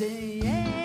say yeah.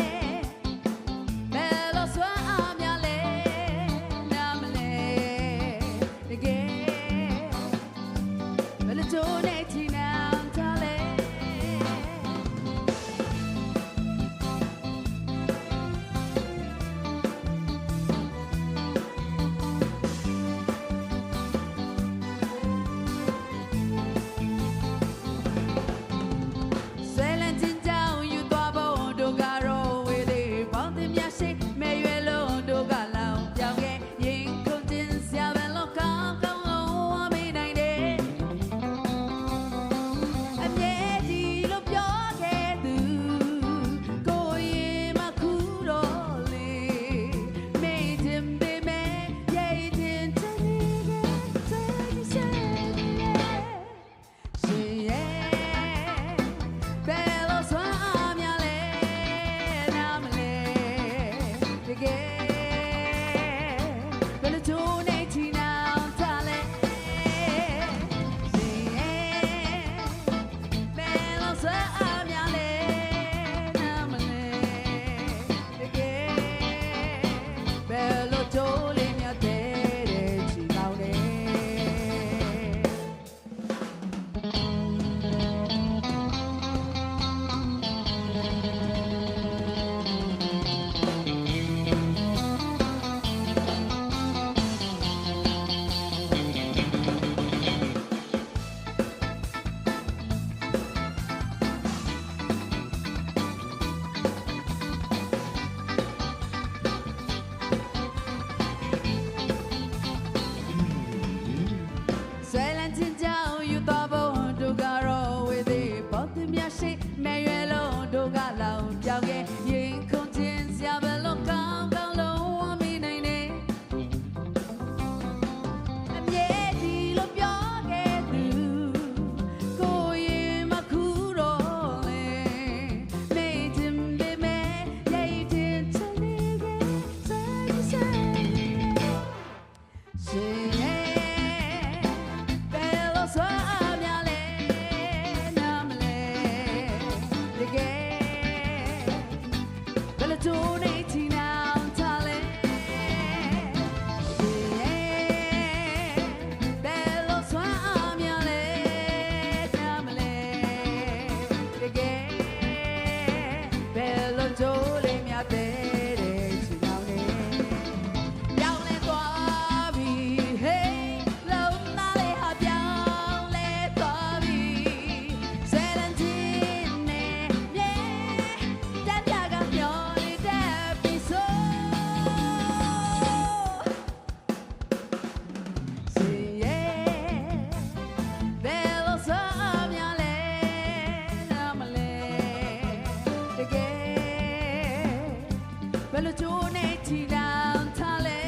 လိုချိုးနေချီလောင်ထားလဲ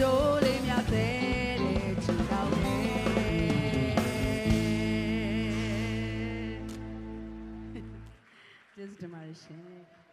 Don't leave me out there. ကျေးဇူးတင်ပါတယ်ရှင်